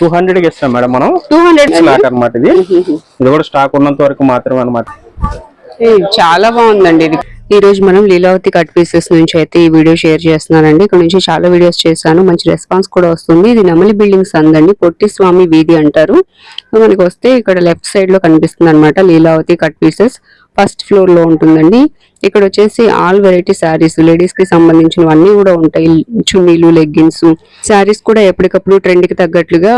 Two హండ్రెడ్కి ఇస్తాం madam మనం. టూ హండ్రెడ్ స్లాట్ అనమాట ఇది. ఇది కూడా స్టాక్ ఉన్నంత వరకు మాత్రమే అనమాట చాలా బాగుందండి ఇది. ఈ రోజు మనం లీలావతి కట్ పీసెస్ నుంచి అయితే ఈ వీడియో షేర్ చేస్తున్నానండి. ఇక్కడ నుంచి చాలా వీడియోస్ చేశాను. మంచి రెస్పాన్స్ కూడా వస్తుంది. ఇది నెమలి బిల్డింగ్స్ అందండి. పొట్టి స్వామి వీధి అంటారు. మనకి వస్తే ఇక్కడ లెఫ్ట్ సైడ్లో కనిపిస్తుంది అనమాట లీలావతి కట్ పీసెస్. ఫస్ట్ ఫ్లోర్లో ఉంటుందండి. ఇక్కడ వచ్చేసి ఆల్ వెరైటీ శారీస్ లేడీస్కి సంబంధించినవన్నీ కూడా ఉంటాయి. చున్నీలు లెగ్గిన్స్. శారీస్ కూడా ఎప్పటికప్పుడు ట్రెండ్కి తగ్గట్లుగా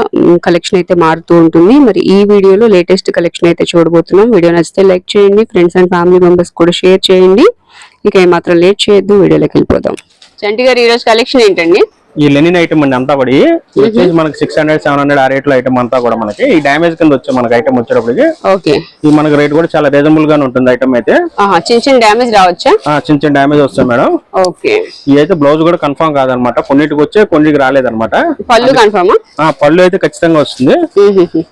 కలెక్షన్ అయితే మారుతూ ఉంటుంది. మరి ఈ వీడియోలో లేటెస్ట్ కలెక్షన్ అయితే చూడబోతున్నాం. వీడియో నచ్చితే లైక్ చేయండి. ఫ్రెండ్స్ అండ్ ఫ్యామిలీ మెంబర్స్ కూడా షేర్ చేయండి. ఇక ఏమాత్రం లేట్ చేయొద్దు. వీడియోలోకి వెళ్ళిపోదాం. చంటి గారు ఈరోజు కలెక్షన్ ఏంటండి? ఈ లెనిన్ ఐటమ్ అండి అంతా కూడా. ఇది వచ్చేసి మనకి సిక్స్ హండ్రెడ్ సెవెన్ హండ్రెడ్ ఆ రేట్లో ఐటమ్ అంతా కూడా మనకి. ఈ డ్యామేజ్ కింద వచ్చే మనకి ఐటమ్ వచ్చేటప్పటికి ఓకే. ఈ మనకి రేట్ కూడా చాలా రీజనబుల్ గానే ఉంటుంది ఐటమ్ అయితే. చిన్న చిన్న డ్యామేజ్ రావచ్చా? ఆ, చిన్న చిన్న డ్యామేజ్ వస్తాయి మేడం. ఓకే. ఈ అయితే బ్లౌజ్ కూడా కన్ఫర్మ్ కాదనమాట. కొన్నిటికి వచ్చే కొన్నిటికి రాలేదన్నమాట పళ్ళు కన్ఫర్మా ఆ? పళ్ళు అయితే ఖచ్చితంగా వస్తుంది.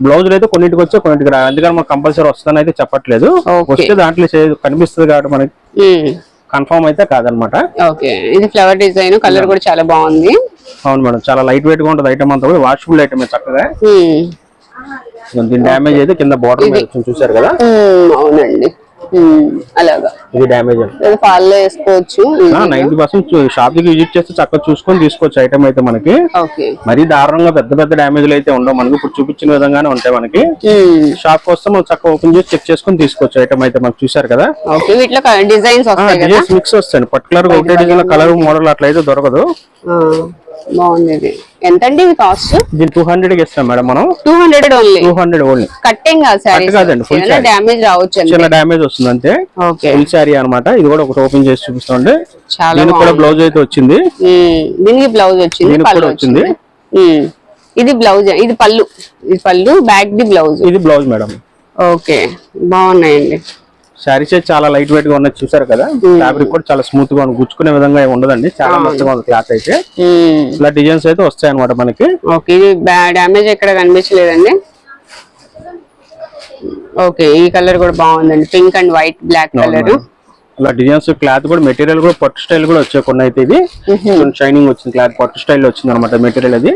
బ్లౌజ్ అయితే కొన్నిటికి వచ్చే కొన్నిటికి రాలేదు. అందుకని మనకు కంపల్సరీ వస్తుందని అయితే చెప్పట్లేదు. వస్తే దాంట్లో కనిపిస్తుంది కాబట్టి మనకి కన్ఫర్మ్ అయితే కాదనమాట. ఓకే. ఇది ఫ్లవర్ డిజైన్ కలర్ కూడా చాలా బాగుంది. అవును మేడం చాలా లైట్ వెయిట్గా ఉంటుంది ఐటమ్ అంతా కూడా వాషబుల్ ఐటమ్ చక్కగా. దీని డ్యామేజ్ అయితే కింద బార్డర్ చూసారు కదా? అవునండి. అలాగా. ఇది డ్యామేజ్ ఫాల్లో వేసుకోవచ్చు నైన్టీ పర్సెంట్ షాప్కి విజిట్ చేస్తే చక్కగా చూసుకొని తీసుకోవచ్చు ఐటమ్ అయితే మనకి. మరీ దారుణంగా పెద్ద పెద్ద డ్యామేజ్లు అయితే ఉండవు. మనకి ఇప్పుడు చూపించిన విధంగానే ఉంటాయి మనకి. షాప్ వస్తే మనం చక్కగా ఓపెన్ చేసి చెక్ చేసుకొని తీసుకోవచ్చు ఐటమ్ అయితే మనకు చూసారు కదా. వీటిలో డిజైన్స్ మిక్స్ వస్తాయి పర్టికులర్గా ఒకటే డిజైన్ కలర్ మోడల్ అట్లా అయితే దొరకదు. బాగుంది. ఇది ఎంత అండి ఇది కాస్ట్ దీని టూ హండ్రెడ్కి ఇస్తాం మేడం మనం. Two hundred only two hundred only cutting కాదు సారీ కాదండి, saree. డ్యామేజ్ రావచ్చు చిన్న డ్యామేజ్ వస్తుంది అంతే. ఓకే ఫుల్ శారీ అన్నమాట. ఇది కూడా ఒకటి ఓపెన్ చేసి చూపిస్తుండే చాలా దీనికి కూడా బ్లౌజ్ అయితే వచ్చింది. దీనికి బ్లౌజ్ వచ్చింది దీనికి కూడా వచ్చింది. ఇది బ్లౌజ్ ఇది పళ్ళు. ఇది పళ్ళు బ్యాక్ ది బ్లౌజ్ ఇది బ్లౌజ్ మేడం. ఓకే బాగున్నాయండి. శారీస్ అయితే చాలా లైట్ వెయిట్గా ఉన్నది చూసారు కదా? ఫ్యాబ్రిక్ కూడా చాలా స్మూత్గా గుచ్చుకునే విధంగా ఉండదండి. చాలా మెత్తగా ఉంది క్లాత్ అయితే. ఇలా డిజైన్స్ అయితే వస్తాయి అనమాట మనకి. ఓకే ఇది డ్యామేజ్ ఎక్కడ కనిపించలేదండి? ఓకే ఈ కలర్ కూడా బాగుందండి. Pink and white black colour. ఇలా డిజైన్స్ క్లాత్ కూడా మెటీరియల్ కూడా పట్టు స్టైల్ కూడా వచ్చాయి కొన్ని అయితే ఇది షైనింగ్ వచ్చింది క్లాత్ పట్టు స్టైల్ వచ్చింది అనమాట మెటీరియల్ అది.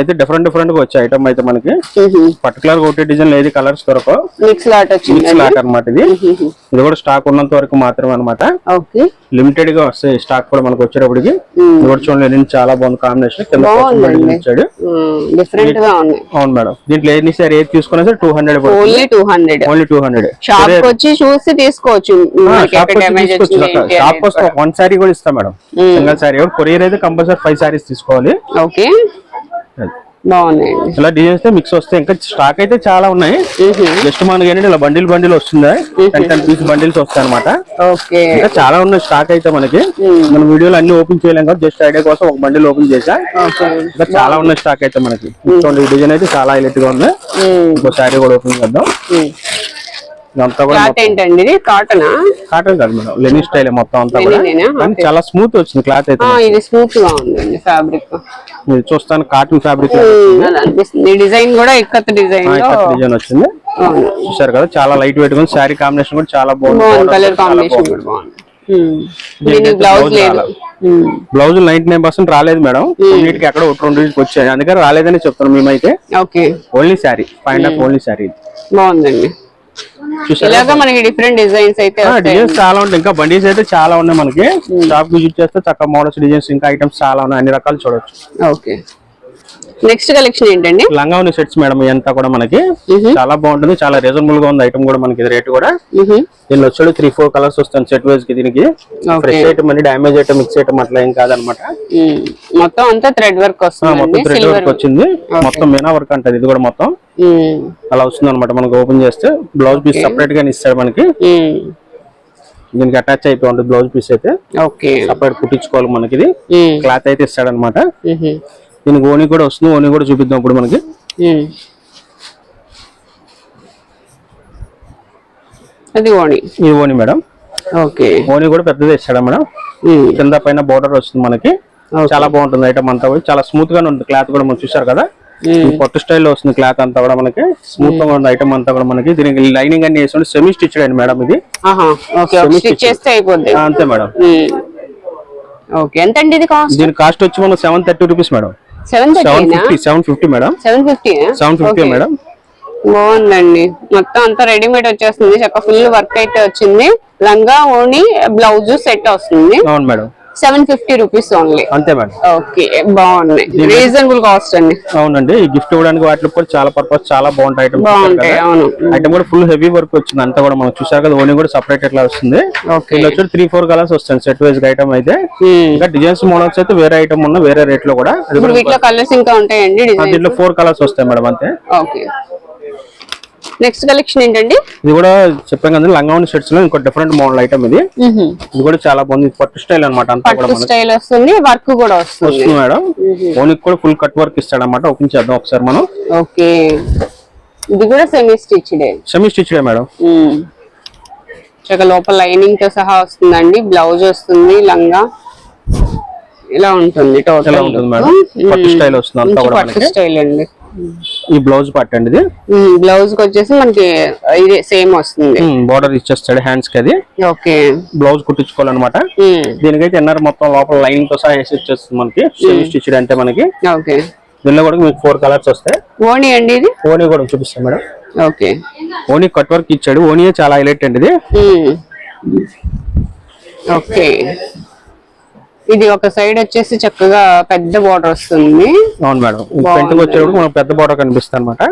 అయితే డిఫరెంట్ డిఫరెంట్గా వచ్చాయి ఐటమ్ అయితే మనకి. పర్టికులర్గా ఒకటే డిజైన్ లేదు కలర్స్ దొరకవు మిక్స్ లాట్ అనమాట ఇది. ఇది కూడా స్టాక్ ఉన్నంత వరకు మాత్రమే అనమాట లిమిటెడ్గా వస్తాయి స్టాక్ కూడా మనకు వచ్చేటప్పటికి. ఇది కూడా చూడండి చాలా బాగుంది కాంబినేషన్ కింద ఇచ్చాడు డిఫరెంట్గా ఉన్నాయి. అవును మేడం. దీంట్లో ఎన్ని సార్ ఏది తీసుకున్నా సరే two hundred only two hundred only two hundred shop వచ్చి చూసి తీసుకోవచ్చు. షాప్ వస్తే వన్ సారీ కూడా ఇస్తాం మేడం. సింగల్ సారీ కొరియర్ అయితే కంపల్సరీ ఫైవ్ సారీస్ తీసుకోవాలి. ఓకే. బాగున్నాయండి ఇలా డిజైన్స్ మిక్స్ వస్తాయి. ఇంకా స్టాక్ అయితే చాలా ఉన్నాయి. జస్ట్ మనకి ఏంటంటే ఇలా బండిల్ బండిల్ వస్తుంది? టెన్ టెన్ పీస్ బండిల్స్ వస్తాయి అనమాట ఇంకా చాలా ఉన్నాయి స్టాక్ అయితే మనకి. మన వీడియోలో అన్ని ఓపెన్ చేయలేం కదా జస్ట్ ఐడియా కోసం ఒక బండిల్ ఓపెన్ చేసా. ఇంకా చాలా ఉన్నాయి స్టాక్ అయితే మనకి. చూడండి ఈ డిజైన్ అయితే చాలా హైలైట్గా ఉంది. ఇంకో శారీ కూడా ఓపెన్ చేద్దాం. కూడా క్లాత్ ఏంటండి ఇది? కాటనా? కాటన్ కాదు మేడం లెనిన్ స్టైల్ మొత్తం అంతా కూడా. చాలా స్మూత్ వచ్చింది క్లాత్ అయితే ఇది స్మూత్గా ఉందండి ఫ్యాబ్రిక్ మీరు చూస్తాను కాటన్ ఫ్యాబ్రిక్ అనిపిస్తుంది. డిజైన్ కూడా ఇక్కత్ డిజైన్ డిజైన్ వచ్చింది. చూసారు కదా చాలా లైట్ వెయిట్ ఉంది. శారీ కాంబినేషన్ కూడా చాలా బాగుంది. Colour combination. కూడా బాగుంది. బ్లౌజ్ నైన్టీ నైన్ పర్సెంట్ రాలేదు మేడం. కొన్నిటికి ఎక్కడ ఒకటి రెండు వీటికి వచ్చాయి. అందుకని రాలేదని చెప్తాను మేమైతే. Okay. Only sari find of only sari బాగుందండి. ఇలాగా మనకి డిఫరెంట్ డిజైన్స్ అయితే డిజైన్స్ చాలా ఉంటాయి. ఇంకా బండీస్ అయితే చాలా ఉన్నాయి మనకి. షాప్ విజిట్ చేస్తే చక్కగా మోడల్స్ డిజైన్స్ ఇంకా ఐటమ్స్ చాలా ఉన్నాయి. అన్ని రకాలు చూడొచ్చు. ఓకే. నెక్స్ట్ కలెక్షన్ ఏంటండి? లంగా ఉన్న సెట్స్ మేడం ఇదంతా కూడా మనకి చాలా బాగుంటుంది చాలా రీజనబుల్గా ఉంది ఐటమ్ కూడా మనకి రేట్ కూడా. దీనిలో వచ్చాడు త్రీ ఫోర్ కలర్స్ వస్తాయి సెట్ వైజ్కి దీనికి. ఫ్రెష్ ఐటమ్ అండి డ్యామేజ్ ఐటమ్ మిక్స్ ఐటమ్ అట్లా ఏం కాదనమాట. మొత్తం అంతా థ్రెడ్ వర్క్ వస్తుంది మొత్తం థ్రెడ్ వర్క్ వచ్చింది. మొత్తం మీనా వర్క్ అంటది ఇది కూడా మొత్తం. అలా వస్తుంది అనమాట మనకి ఓపెన్ చేస్తే. బ్లౌజ్ పీస్ సపరేట్గా ఇస్తాడు మనకి. దీనికి అటాచ్ అయిపోయి ఉంటుంది బ్లౌజ్ పీస్ అయితే. సపరేట్ కుట్టించుకోవాలి మనకి ఇది. క్లాత్ అయితే ఇస్తాడు అనమాట మ్హూ. దీనికి ఓని కూడా వస్తుంది ఓని కూడా చూపిద్దాం ఇప్పుడు మనకి. అది ఓణి ఇది ఓని మేడం. ఓకే. ఓని కూడా పెద్దది ఇస్తాడు మేడం. కింద పైన బోర్డర్ వస్తుంది మనకి. చాలా బాగుంటుంది ఐటమ్ అంతా కూడా. చాలా స్మూత్ గానే ఉంటుంది క్లాత్ కూడా మనం చూసారు కదా? పట్టు స్టైల్లో వస్తుంది క్లాత్ అంతా కూడా మనకి. స్మూత్గా ఉంది ఐటమ్ అంతా కూడా మనకి. దీనికి లైనింగ్ అన్ని వేసి సెమీ స్టిచ్ అండి మేడం ఇది. అంతే మేడం. ఓకే. ఎంత అండి దీని కాస్ట్ వచ్చి మనకు seven thirty rupees madam. Seven fifty seven fifty madam. Seven fifty seven fifty madam. బాగుందండి. మొత్తం అంతా రెడీమేడ్ వచ్చేస్తుంది. చక్క ఫుల్ వర్క్ అయితే వచ్చింది. లంగా ఓణి బ్లౌజ్ సెట్ వస్తుంది. అవును madam. Seven fifty rupees only. అంతే మేడం. ఓకే బాగున్నాయి రీజనబుల్ కాస్ట్ అండి. అవునండి ఈ గిఫ్ట్ ఇవ్వడానికి వాటికి కూడా చాలా పర్పస్ చాలా బాగుంటాయి ఐటమ్ బాగుంటాయి అవును. ఐటమ్ కూడా ఫుల్ హెవీ వర్క్ వచ్చింది అంతా కూడా మనం చూసారు కదా ఓనీ కూడా సపరేట్ ఎట్లా వస్తుంది. వచ్చి త్రీ ఫోర్ కలర్స్ వస్తాయి సెట్ వైజ్ ఐటమ్ అయితే. ఇంకా డిజైన్స్ మోడల్స్ అయితే వేరే ఐటమ్ ఉన్న వేరే రేట్లో కూడా వీటిలో కలర్స్ ఇంకా ఉంటాయండి దీంట్లో ఫోర్ కలర్స్ వస్తాయి మేడం అంతే. ఓకే. నెక్స్ట్ కలెక్షన్ ఏంటండి? ఇది కూడా చెప్పాం కదా లంగావని షర్ట్స్లో ఇంకో డిఫరెంట్ మోడల్ ఐటమ్ ఇది. ఇది కూడా చాలా బాగుంది పట్టు స్టైల్ అనమాట పట్టు స్టైల్ వస్తుంది వర్క్ కూడా వస్తుంది. మేడం. ఓనికి కూడా ఫుల్ కట్ వర్క్ ఇస్తాడు అనమాట ఓపెన్ చేద్దాం ఒకసారి మనం. ఓకే. ఇది కూడా semi stitched semi stitch madam. లోపల లైనింగ్తో సహా వస్తుందండి. బ్లౌజ్ వస్తుంది లంగా. ఇలా ఉంటుంది టోటల్ ఉంటుంది మేడం. పట్టు స్టైల్ వస్తుంది అంతా కూడా పట్టు మనకి. స్టైల్ అండి. ఈ బ్లౌజ్ పార్ట్ అండి ఇది? బ్లౌజ్కి వచ్చేసి మనకి ఇదే సేమ్ వస్తుంది. బార్డర్ ఇచ్చేస్తాడు హ్యాండ్స్కి అది. ఓకే. బ్లౌజ్ కుట్టించుకోవాలన్నమాట. దీనికైతే ఎన్ఆర్ మొత్తం లోపల లైనింగ్తో సహా వేసి వచ్చేస్తుంది మనకి. సెమీ స్టిచ్డ్ అంటే మనకి. ఓకే. దీనిలో కూడా మీకు ఫోర్ కలర్స్ వస్తాయి. ఓణి అండి ఇది? ఓనీ కూడా చూపిస్తాం మేడం. ఓకే. ఓనీ కట్ వర్క్ ఇచ్చాడు. ఓనీ చాలా హైలైట్ అండి ఇది. ఓకే. ఇది ఒక సైడ్ వచ్చేసి చక్కగా పెద్ద బార్డర్ వస్తుంది. అవును మేడం. ఫ్రంట్ వచ్చేటప్పుడు మనకు పెద్ద బార్డర్ కనిపిస్తుంది అనమాట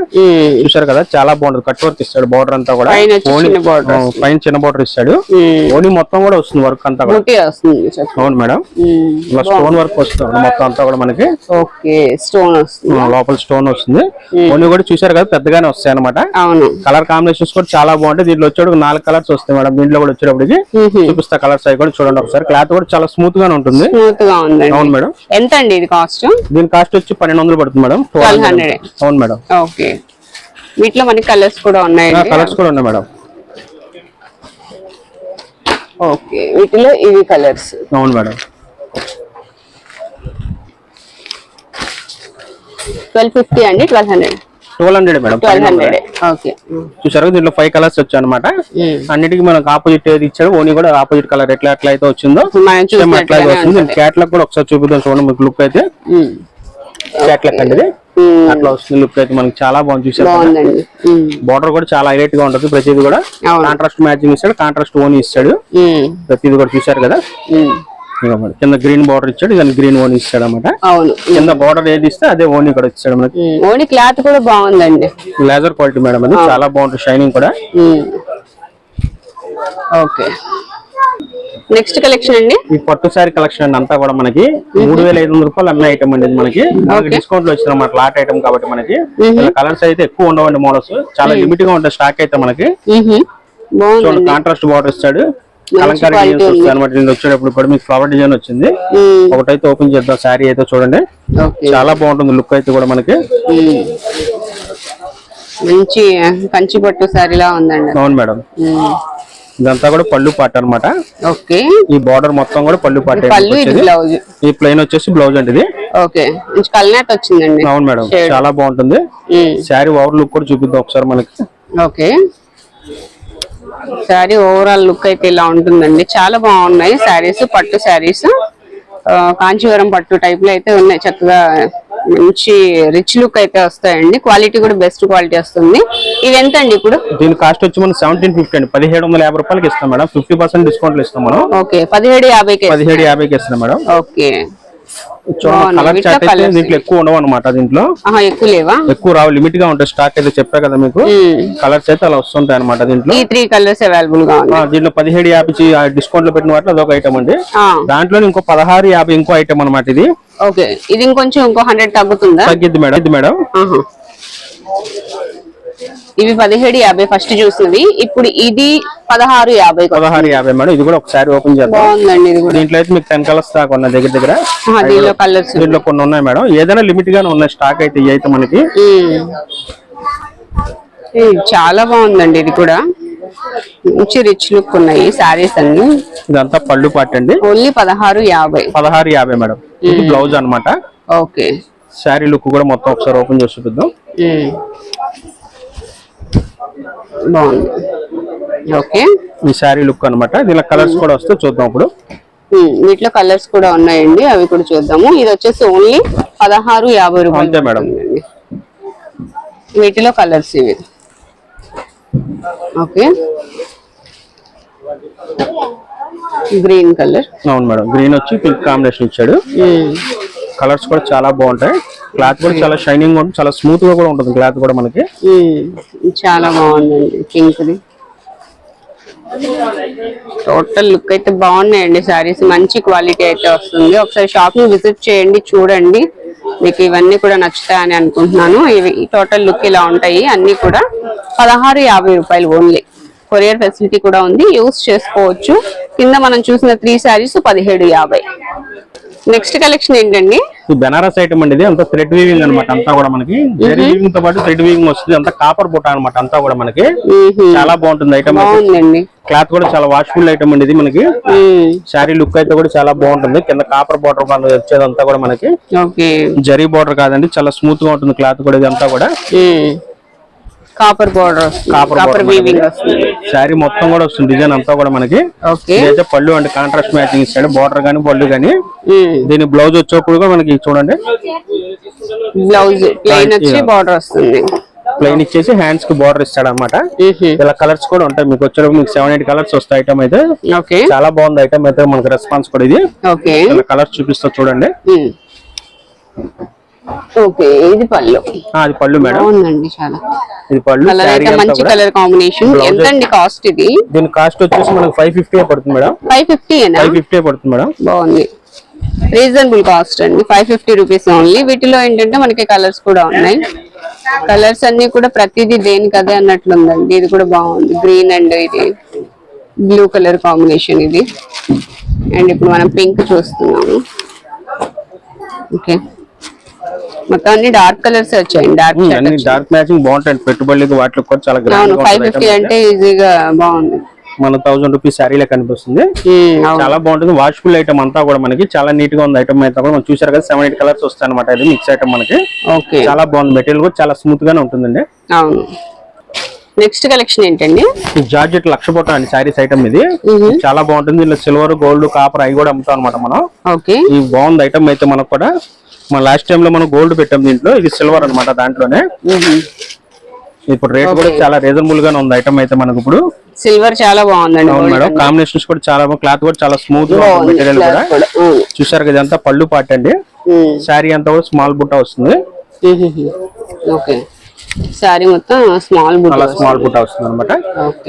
చూసారు కదా చాలా బాగుంటుంది కట్ వర్క్ ఇస్తాడు బార్డర్ అంతా కూడా. పైన చిన్న బార్డర్ ఇస్తాడు. ఉమ్, ఓనీ మొత్తం కూడా వస్తుంది వర్క్ అంతా కూడా. అవును మేడం. ఇలా స్టోన్ వర్క్ వస్తుంది మొత్తం అంతా కూడా మనకి. ఓకే స్టోన్ వస్తుంది. లోపల స్టోన్ వస్తుంది. ఓనీ కూడా చూసారు కదా పెద్దగానే వస్తాయి అనమాట అవును. కలర్ కాంబినేషన్స్ కూడా చాలా బాగుంటాయి. దీంట్లో వచ్చేటప్పుడు నాలుగు కలర్స్ వస్తాయి మేడం. దీంట్లో కూడా వచ్చేటప్పటికి. చూపిస్తా కలర్స్ అవి కూడా చూడండి ఒకసారి. క్లాత్ కూడా చాలా స్మూత్ గానే ఉంటుంది. స్మూత్గా ఉందండి. అవును మేడం. ఎంత అండి ఇది కాస్ట్? దీని కాస్ట్ వచ్చి పన్నెండు వందలు పడుతుంది మేడం. 1200. అవును మేడం. ఓకే. వీటిలో మనకి కలర్స్ కూడా ఉన్నాయండి. కలర్స్ కూడా ఉన్నాయి మేడం. ఓకే. వీటిలో ఇవి కలర్స్. అవును మేడం. ట్వెల్వ్ ఫిఫ్టీ అండి? Twelve hundred twelve hundred madam twelve hundred okay చూసారు దీంట్లో ఫైవ్ కలర్స్ వచ్చాయి అనమాట అన్నిటికీ మనకు ఆపోజిట్ ఏది ఇచ్చాడు ఓనీ కూడా ఆపోజిట్ కలర్ ఎట్లా ఎట్లా అయితే వచ్చిందో చూసినట్లుగానే వస్తుంది. క్యాట్లాగ్ కూడా ఒకసారి చూపిద్దాం చూడండి మీకు లుక్ అయితే. క్యాట్లాగ్ అండి ఇది. ఉమ్, అట్లా వస్తుంది లుక్ అయితే మనకి చాలా బాగుంది చూసారు బార్డర్ కూడా చాలా హైలైట్గా ఉంటుంది ప్రతిది కూడా. కాంట్రాస్ట్ మ్యాచింగ్ ఇస్తాడు కాంట్రాస్ట్ ఓన్ ఇస్తాడు. ప్రతిది కూడా చూసారు కదా. కింద గ్రీన్ బార్డర్ ఇచ్చాడు దాని గ్రీన్ ఓన్ ఇస్తాడు అనమాట అవును. కింద బార్డర్ ఏది ఇస్తే అదే ఓన్ ఇక్కడ ఇచ్చాడు మనకి. ఓన్లీ క్లాత్ కూడా బాగుందండి. లేజర్ క్వాలిటీ మేడం అది చాలా బాగుంటుంది షైనింగ్ కూడా. ఓకే. నెక్స్ట్ కలెక్షన్ అండి? ఈ పట్టు శారీ కలెక్షన్ అండి అంతా కూడా మనకి మూడు వేల ఐదు వందల రూపాయలు అన్న ఐటమ్ అండి మనకి. డిస్కౌంట్లో వచ్చిన అన్నమాట లాట్ ఐటమ్ కాబట్టి మనకి. కలర్స్ అయితే ఎక్కువ ఉండవండి మోడల్స్ చాలా లిమిట్గా ఉంటాయి స్టాక్ అయితే మనకి. చూడండి కాంట్రాస్ట్ బార్డర్ ఇస్తాడు కలంకారీ డిజైన్స్ అనమాట వచ్చేటప్పుడు కూడా మీకు ఫ్లవర్ డిజైన్ వచ్చింది. ఒకటైతే ఓపెన్ చేద్దాం. శారీ అయితే చూడండి. చాలా బాగుంటుంది లుక్ అయితే కూడా మనకి. మంచి కంచి పట్టు సారీలా ఉందండి అవును మేడం. ఇదంతా కూడా పళ్ళు పాట అన్నమాట. ఓకే. ఈ బార్డర్ మొత్తం కూడా పళ్ళు పాట బ్లౌజ్ ఈ ప్లెయిన్ వచ్చేసి బ్లౌజ్ అండి ఇది. ఓకే. కల్నాట్ వచ్చిందండి. అవును మేడం. చాలా బాగుంటుంది. శారీ ఓవర్ లుక్ కూడా చూపిద్దాం ఒకసారి మనకి. ఓకే. శారీ ఓవరాల్ లుక్ అయితే ఇలా ఉంటుందండి. చాలా బాగున్నాయి శారీస్ పట్టు శారీస్. కాంచీవరం పట్టు టైప్లో అయితే ఉన్నాయి. చక్కగా మంచి రిచ్ లుక్ అయితే వస్తాయండి. క్వాలిటీ కూడా బెస్ట్ క్వాలిటీ వస్తుంది. ఇవి ఎంత అండి ఇప్పుడు? దీని కాస్ట్ వచ్చి మనం సెవెంటీన్ ఫిఫ్టీ అండి. పదిహేడు వందల యాభై రూపాయలకి ఇస్తాం మేడం. ఫిఫ్టీ పర్సెంట్ డిస్కౌంట్ ఇస్తాం మనం. ఓకే పదిహేడు యాభైకి పదిహేడు యాభైకి ఇస్తాం మేడం. ఓకే. కలర్ చార్ట్ అయితే. దీంట్లో ఎక్కువ ఉండవు అనమాట దీంట్లో. ఎక్కువ లేవా? ఎక్కువ రావు లిమిట్గా ఉంటాయి స్టాక్ అయితే చెప్పా కదా మీకు. కలర్స్ అయితే అలా వస్తుంటాయి అనమాట దీంట్లో. ఈ త్రీ కలర్స్ అవైలబుల్గా దీంట్లో పదిహేడు యాభై డిస్కౌంట్లో పెట్టిన వాటిలో అదొక ఐటమ్ అండి. దాంట్లో ఇంకో పదహారు యాభై ఇంకో ఐటమ్ అనమాట ఇది. ఓకే. ఇది ఇంకొంచెం ఇంకో హండ్రెడ్ తగ్గుతుందా? తగ్గిద్ది మేడం. ఇది మేడం. ఇవి పదిహేడు యాభై ఫస్ట్ చూసినవి ఇప్పుడు ఇది పదహారు యాభై పదహారు యాభై మేడం. ఇది కూడా ఒకసారి ఓపెన్ చేద్దాం. బాగుందండి ఇది కూడా. దీంట్లో అయితే మీకు టెన్ కలర్స్ దాకా ఉన్నాయి దగ్గర దగ్గర. ఆహా, దీనిలో కలర్స్ దీంట్లో కొన్ని ఉన్నాయి మేడం. ఏదైనా లిమిట్ గానే ఉన్నాయి స్టాక్ అయితే ఇవి అయితే మనకి. చాలా బాగుందండి ఇది కూడా. మంచి రిచ్ లుక్ ఉన్నాయి సారీస్ అన్ని. ఇదంతా పళ్ళు పాట అండి. ఓన్లీ పదహారు యాభై. పదహారు యాభై మేడం. ఇది బ్లౌజ్ అన్నమాట. ఓకే. శారీ లుక్ కూడా మొత్తం ఒకసారి ఓపెన్ చేసి చూపిద్దాం. ఉమ్. బాగుంది. ఓకే. ఈ శారీ లుక్ అన్నమాట. దీనిలో కలర్స్ కూడా వస్తే చూద్దాం ఇప్పుడు. వీటిలో కలర్స్ కూడా ఉన్నాయండి అవి కూడా చూద్దాము. ఇది వచ్చేసి ఓన్లీ పదహారు యాభై రూపాయలు అంతే మేడం. వీటిలో కలర్స్ ఇవి. ఓకే. Green colour. అవును మేడం గ్రీన్ వచ్చి పింక్ కాంబినేషన్ ఇచ్చాడు. కలర్స్ కూడా చాలా బాగుంటాయి. క్లాత్ కూడా చాలా షైనింగ్ ఉంటుంది చాలా స్మూత్గా కూడా ఉంటుంది క్లాత్ కూడా మనకి. చాలా బాగుందండి పింక్ టోటల్ లుక్ అయితే బాగున్నాయండి సారీస్ మంచి క్వాలిటీ అయితే వస్తుంది. ఒకసారి షాప్ని విజిట్ చేయండి చూడండి. మీకు ఇవన్నీ కూడా నచ్చుతాయని అనుకుంటున్నాను. ఇవి టోటల్ లుక్ ఇలా ఉంటాయి. అన్ని కూడా పదహారు యాభై రూపాయలు ఓన్లీ కొరియర్ ఫెసిలిటీ కూడా ఉంది. యూస్ చేసుకోవచ్చు. కింద మనం చూసిన త్రీ శారీస్ పదిహేడు యాభై. నెక్స్ట్ కలెక్షన్ ఏంటండి? బెనారస్ ఐటమ్ అండి ఇది. అంతా థ్రెడ్ వీవింగ్ అనమాట అంతా కూడా మనకి జెరీ వీవింగ్తో పాటు థ్రెడ్ వీవింగ్ వస్తుంది. అంతా కాపర్ బుట్ట అనమాట అంతా కూడా మనకి. చాలా బాగుంటుంది ఐటమ్ క్లాత్ కూడా చాలా వాష్ఫుల్ ఐటమ్ అండి ఇది మనకి. శారీ లుక్ అయితే కూడా చాలా బాగుంటుంది. కింద కాపర్ బార్డర్ వచ్చేదంతా కూడా మనకి. జరీ బార్డర్ కాదండి. చాలా స్మూత్గా ఉంటుంది క్లాత్ కూడా ఇదంతా కూడా. Copper border copper weaving. వస్తుంది. శారీ మొత్తం కూడా వస్తుంది డిజైన్ అంతా కూడా మనకి. ఓకే ఇదైతే పళ్ళు అంటే కాంట్రాస్ట్ మ్యాచింగ్ ఇస్తాడు బార్డర్ గానీ పళ్ళు గానీ దీని బ్లౌజ్ వచ్చేప్పుడు కూడా మనకి చూడండి. బ్లౌజ్ ప్లెయిన్ వచ్చి. బార్డర్ వస్తుంది. ప్లెయిన్ ఇచ్చేసి హ్యాండ్స్కి బార్డర్ ఇస్తాడు అనమాట ఇలా కలర్స్ కూడా ఉంటాయి. మీకు వచ్చేటప్పుడు మీకు సెవెన్ ఎయిట్ కలర్స్ వస్తాయి ఐటమ్ అయితే. చాలా బాగుంది ఐటమ్ అయితే మనకి రెస్పాన్స్ కూడా ఇది. ఓకే ఇలా కలర్స్ చూపిస్తా చూడండి. ఓకే ఇది పళ్ళు? ఆ, అది పళ్ళు మేడం. చాలా. ఇది పళ్ళు కలర్ శారీ అయితే మంచి కలర్ కాంబినేషన్ Blouse ఎంత అండి కాస్ట్ ఇది? దీని కాస్ట్ వచ్చేసి మనకి ఫైవ్ ఫిఫ్టీ పడుతుంది madam. Five fifty five fifty పడుతుంది మేడం. బాగుంది. రీజనబుల్ కాస్ట్ అండి. ఫైవ్ ఫిఫ్టీ రూపీస్ ఓన్లీ వీటిలో ఏంటంటే మనకి కలర్స్ కూడా ఉన్నాయి. కలర్స్ అన్ని కూడా ప్రతిదీ దేనికి అదే అన్నట్లుందండి. ఇది కూడా బాగుంది. గ్రీన్ అండ్ ఇది బ్లూ కలర్ కాంబినేషన్ ఇది. అండ్ ఇప్పుడు మనం పింక్ చూస్తున్నాము. ఓకే మొత్తం అన్ని డార్క్ కలర్స్ వచ్చాయండి డార్క్ ఉమ్, అన్ని డార్క్ మ్యాచింగ్ బాగుంటాయి. పెట్టుబడులకి వాటికి కూడా చాలా అవును ఫైవ్ ఫిఫ్టీ అంటే ఈజీగా బాగుంది. మన థౌసండ్ రూపీస్ శారీలో కనిపిస్తుంది. చాలా బాగుంటుంది. వాష్ఫుల్ ఐటమ్ అంతా కూడా మనకి చాలా నీట్గా ఉంది. ఐటమ్ అయితే కూడా మనం చూసారు కదా సెవెన్ ఎయిట్ కలర్స్ వస్తాయి అనమాట ఇది మిక్స్ ఐటమ్ మనకి. ఓకే. చాలా బాగుంది. మెటీరియల్ కూడా చాలా స్మూత్ గానే ఉంటుందండి. అవును. నెక్స్ట్ కలెక్షన్ ఏంటండి? జార్జెట్ లక్ష పొట్ట అండి శారీస్ ఐటమ్ ఇది. చాలా బాగుంటుంది. ఇలా సిల్వర్ గోల్డ్ కాపర్ అవి కూడా అమ్ముతాం అనమాట మనం. ఓకే. ఈ బాగుంది ఐటమ్ అయితే మనకు కూడా. మన లాస్ట్ టైం లో మనం గోల్డ్ పెట్టాం దీంట్లో ఇది సిల్వర్ అన్నమాట దాంట్లోనే. ఇప్పుడు రేట్ కూడా చాలా రీజనబుల్ గానే ఉంది ఐటమ్ అయితే మనకు ఇప్పుడు. సిల్వర్ చాలా బాగుందండి అవును gold మేడం. కాంబినేషన్స్ కూడా చాలా క్లాత్ కూడా చాలా స్మూత్గా బాగుంది మెటీరియల్ కూడా. చూసారు కదా ఇదంతా పళ్ళు పాట అండి ఉమ్. శారీ అంతా కూడా స్మాల్ బుట్ట వస్తుంది. ఓకే. సారీ మొత్తం స్మాల్ బుట్ అలా స్మాల్ బుట్ట వస్తుంది అనమాట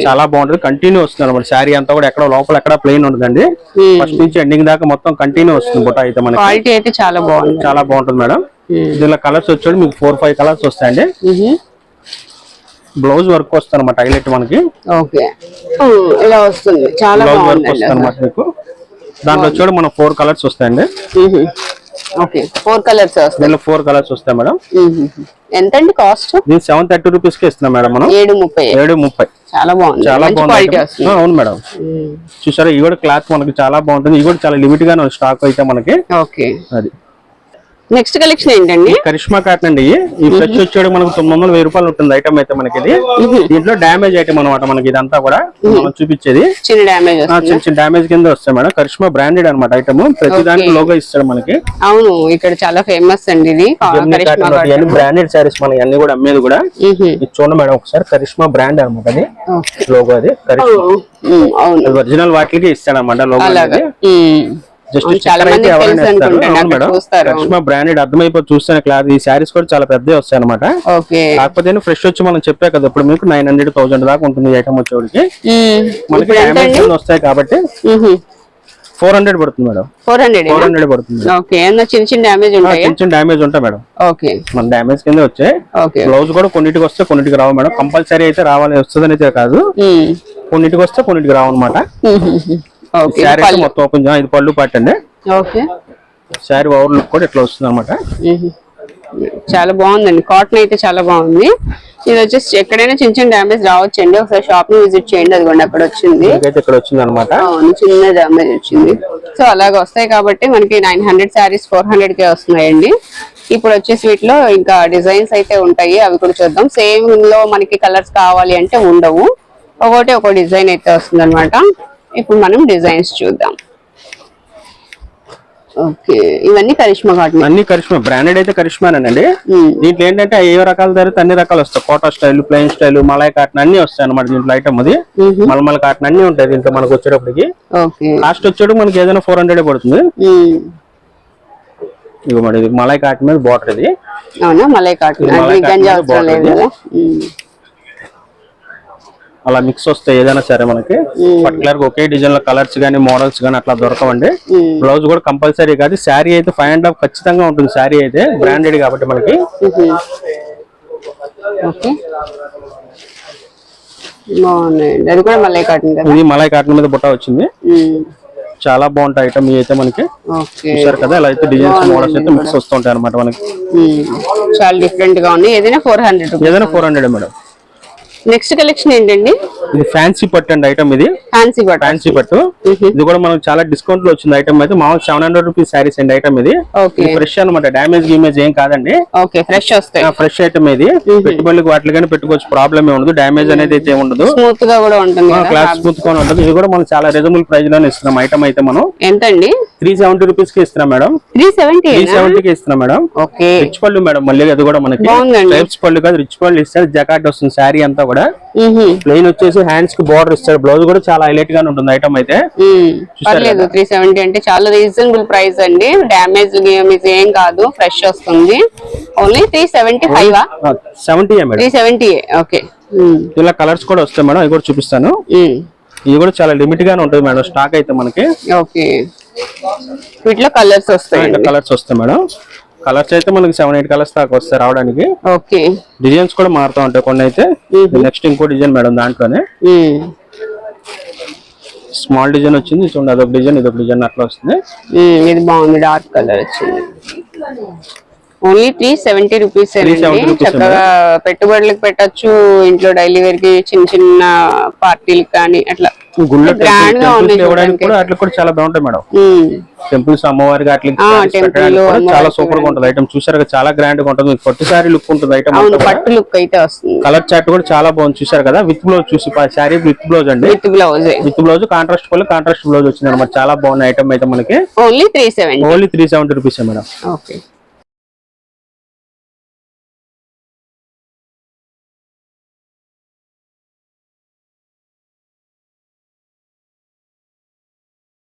చాలా బాగుంటుంది. కంటిన్యూ వస్తుంది అనమాట శారీ అంతా కూడా ఎక్కడ లోపల ఎక్కడ ప్లెయిన్ ఉంటుందండి ఫస్ట్ నుంచి ఎండింగ్ దాకా మొత్తం కంటిన్యూ వస్తుంది బుట్ట అయితే మనకి. క్వాలిటీ అయితే చాలా బాగుంది. చాలా బాగుంటుంది మేడం. దీనిలో కలర్స్ వచ్చాడు మీకు ఫోర్ ఫైవ్ కలర్స్ వస్తాయండి. బ్లౌజ్ వర్క్ వస్తుంది అనమాట హైలైట్ మనకి. ఓకే. ఉమ్, ఇలా వస్తుంది. చాలా బ్లౌజ్ వర్క్ వస్తుంది అనమాట మీకు. దాంట్లో వచ్చాడు మన ఫోర్ కలర్స్ వస్తాయండి. ఓకే ఫోర్ కలర్స్ దీనిలో ఫోర్ కలర్స్ వస్తాయి మేడం. కాస్ట్ దీని సెవెన్ థర్టీ రూపీస్కి ఇస్తున్నాం మేడం మనం. ఏడు ముప్పై. ఏడు ముప్పై. చాలా బాగుంది. చాలా బాగుంది అవును మేడం. చూసారా ఈ కూడా క్లాత్ మనకి చాలా బాగుంటుంది. ఇది కూడా చాలా లిమిట్ గానే స్టాక్ అయితే మనకి. ఓకే. అది. నెక్స్ట్ కలెక్షన్ ఏంటండి? కరిష్మా కాటన్ అండి. ఈ ఫ్రెష్ వచ్చాడు మనకు తొమ్మిది వందల వెయ్యి రూపాయలు ఉంటుంది ఐటమ్ అయితే మనకి ఇది దీంట్లో డ్యామేజ్ ఐటమ్ అనమాట మనకి ఇదంతా కూడా. మనం చూపించేది. చిన్న వస్తుంది. చిన్న చిన్న డ్యామేజ్ కింద వస్తాయి మేడం. కరిష్మా బ్రాండెడ్ అనమాట ఐటమ్ ప్రతి దానికి లోగో ఇస్తాడు మనకి. అవును ఇక్కడ చాలా ఫేమస్ అండి ఇది. బ్రాండెడ్ సారీస్ మనకి అన్ని కూడా అమ్మేది కూడా. చూడండి మేడం ఒకసారి. కరిష్మా బ్రాండ్ అనమాట అది. లోగో అది. కరిష్మా. ఒరిజినల్ వాటికి ఇస్తాడు అనమాట లోగో జస్ట్ కరిష్మా బ్రాండెడ్ అర్థమైపోయి చూస్తే క్లాత్ ఈ శారీస్ కూడా చాలా పెద్దవి వస్తాయి అనమాట ఓకే. కాకపోతే ఫ్రెష్ వచ్చి మనం చెప్పే కదా ఇప్పుడు మీకు నైన్ హండ్రెడ్ థౌసండ్ దాకా ఉంటుంది ఐటమ్ వచ్చేవాడికి. మనకి వస్తాయి కాబట్టి ఫోర్ హండ్రెడ్ పడుతుంది madam. Four hundred four hundred పడుతుంది చిన్న చిన్న ఉంటాయా? చిన్న చిన్న డ్యామేజ్ ఉంటాయి మేడం. ఓకే. మన డ్యామేజ్ కింద వచ్చాయి. ఓకే. బ్లౌజ్ కూడా కొన్నిటికి వస్తే కొన్నిటికి రావు మేడం. కంపల్సరీ అయితే రావాలి వస్తుందని అయితే కాదు. కొన్నిటికి వస్తే కొన్నిటికి రావు అనమాట శారీ. మొత్తం ఓపెన్ ఇది పళ్ళు పట్టండి ఓకే. శారీ ఓవర్ లుక్ కూడా ఇట్లా వస్తుంది అనమాట. చాలా బాగుందండి. కాటన్ అయితే చాలా బాగుంది. ఇది వచ్చేసి ఎక్కడైనా చిన్న చిన్న డ్యామేజ్ రావచ్చండి. ఒకసారి షాప్ని విజిట్ చేయండి. అదిగోండి అక్కడ వచ్చింది. ఇక్కడ వచ్చింది అనమాట అవును చిన్న డ్యామేజ్ వచ్చింది. సో అలాగ వస్తాయి కాబట్టి మనకి nine hundred saris four hundred కే వస్తున్నాయండి. ఇప్పుడు వచ్చేసి వీటిలో ఇంకా డిజైన్స్ అయితే ఉంటాయి. అవి కూడా చూద్దాం. సేమ్లో మనకి కలర్స్ కావాలి అంటే ఉండవు. ఒకటి ఒక డిజైన్ అయితే వస్తుంది ఇప్పుడు మనం డిజైన్స్ చూద్దాం. ఓకే ఇవన్నీ కరిష్మా కాటన్. అన్ని కరిష్మా బ్రాండెడ్ అయితే కరిష్మానేనండి ఉమ్. దీంట్లో ఏంటంటే ఏ రకాలు జరిగితే అన్ని రకాలు వస్తాయి. Kota style plain style malai cotton అన్ని వస్తాయి అనమాట దీంట్లో ఐటమ్ అది. మలమల కాటన్ అన్ని ఉంటాయి దీంట్లో మనకు వచ్చేటప్పటికి. కాస్ట్ వచ్చేటప్పుడు మనకి ఏదైనా ఫోర్ హండ్రెడ్ పడుతుంది. ఇది మలై కాటన్ మీద బార్డర్ ఇది. అవునా? మలై కాటన్ ఇది మలై అది కాటన్ గంజి మీద అవసరం లేదు border కదా ఉమ్. అలా మిక్స్ వస్తాయి ఏదైనా సరే మనకి పర్టికులర్గా ఒకే డిజైన్లో కలర్స్ గానీ మోడల్స్ గానీ అట్లా దొరకవండి. బ్లౌజ్ కూడా కంపల్సరీ కాదు. శారీ అయితే ఫైవ్ అండ్ హాఫ్ ఖచ్చితంగా ఉంటుంది శారీ అయితే బ్రాండెడ్ కాబట్టి మనకి. అది కూడా మలై కాటన్ ఇది మలై కాటన్ మీద బుట్ట వచ్చింది. చాలా బాగుంటాయి ఐటమ్ ఇవి అయితే మనకి. చూసారు కదా ఇలా అయితే డిజైన్స్ మోడల్స్ అయితే మిక్స్ వస్తుంటాయి అనమాట మనకి. చాలా డిఫరెంట్గా ఉంది ఏదైనా ఫోర్ హండ్రెడ్ ఏదైనా four hundred madam. Next collection ఏంటండి? ఇది ఫ్యాన్సీ పట్టు అండి ఐటమ్ ఇది. ఫ్యాన్సీ బట్ట ఫ్యాన్సీ పట్టు. ఇది కూడా మనకు చాలా డిస్కౌంట్లో వచ్చింది ఐటమ్ అయితే. మామూలు సెవెన్ హండ్రెడ్ రూపీస్ శారీస్ అండి ఐటమ్ ఇది. ఫ్రెష్ అనమాట డ్యామేజ్ గిమేజ్ ఏం కాదండి. ఓకే ఫ్రెష్ వస్తాయి. ఫ్రెష్ ఐటమ్ ఇది. పెట్టుబడులకు వాటికి కానీ పెట్టుకోవచ్చు. ప్రాబ్లమ్ ఉండదు. డ్యామేజ్ అనేది అయితే ఉండదు. స్మూత్గా కూడా ఉంటుంది క్లాస్ స్మూత్గా ఉంటుంది. ఇది కూడా మనం చాలా రీజనబుల్ ప్రైస్లోనే ఇస్తున్నాం ఐటమ్ అయితే మనం. ఎంత అండి త్రీ సెవెంటీ రూపీస్కి ఇస్తున్నాం మేడం. త్రీ సెవెంటీ త్రీ సెవెంటీకి ఇస్తున్నాం మేడం. ఓకే. రిచ్ పళ్ళు మేడం. మళ్ళీ అది కూడా మనకి. టైప్స్ పళ్ళు కాదు రిచ్ పళ్ళు ఇస్తారు. జకాట్ వస్తుంది శారీ అంతా కూడా. ప్లెయిన్ వచ్చేసి హ్యాండ్స్కి బార్డర్ ఇస్తారు. బ్లౌజ్ కూడా చాలా హైలైట్ గానే ఉంటుంది ఐటమ్ అయితే. పర్లేదు త్రీ సెవెంటీ అంటే చాలా రీజనబుల్ ప్రైస్ అండి. డ్యామేజ్ గేమేజ్ ఏం కాదు. ఫ్రెష్ వస్తుంది. Only three seventy five seventy three seventy okay. ఇలా కలర్స్ కూడా వస్తాయి మేడం ఇవి కూడా చూపిస్తాను. ఇవి కూడా చాలా లిమిట్ గానే ఉంటుంది మేడం స్టాక్ అయితే మనకి. ఓకే వీటిలో కలర్స్ వస్తాయి కలర్స్ వస్తాయి మేడం కలర్స్ అయితే మనకి సెవెన్ ఎయిట్ కలర్స్ దాకా వస్తాయి రావడానికి. ఓకే. డిజైన్స్ కూడా మారుతూ ఉంటాయి కొన్ని అయితే నెక్స్ట్ ఇంకో డిజైన్ మేడం దాంట్లోనే. స్మాల్ డిజైన్ వచ్చింది. చూడండి అదొక డిజైన్ ఇదొక డిజైన్ అట్లా వస్తుంది. మ్మ్. ఇది బాగుంది డార్క్ కలర్ వచ్చింది. Only three seventy rupees 370 rupees చక్కగా పెట్టుబడులకు పెట్టొచ్చు ఇంట్లో డైలీ వేర్కి చిన్న చిన్న పార్టీలకు కానీ అట్లా. గ్రాండ్గా ఉంది టెంపుల్స్ అమ్మవారికి చాలా సూపర్గా ఉంటుంది. ఐటమ్ చూసారు చాలా గ్రాండ్గా ఉంటుంది పట్టు సారీ లుక్ ఉంటుంది ఐటమ్ పట్టు లుక్ అయితే వస్తుంది. కలర్ చార్ట్ కూడా చాలా బాగుంది. చూసారు కదా విత్ బ్లౌజ్ చూసి శారీ విత్ బ్లౌజ్ అండి. With blouse with blouse contrast పళ్ళు కాంట్రాస్ట్ బ్లౌజ్ వచ్చింది అనమాట చాలా బాగున్న ఐటమ్ అయితే మనకి. Only three seventy only three seventy rupees madam. Okay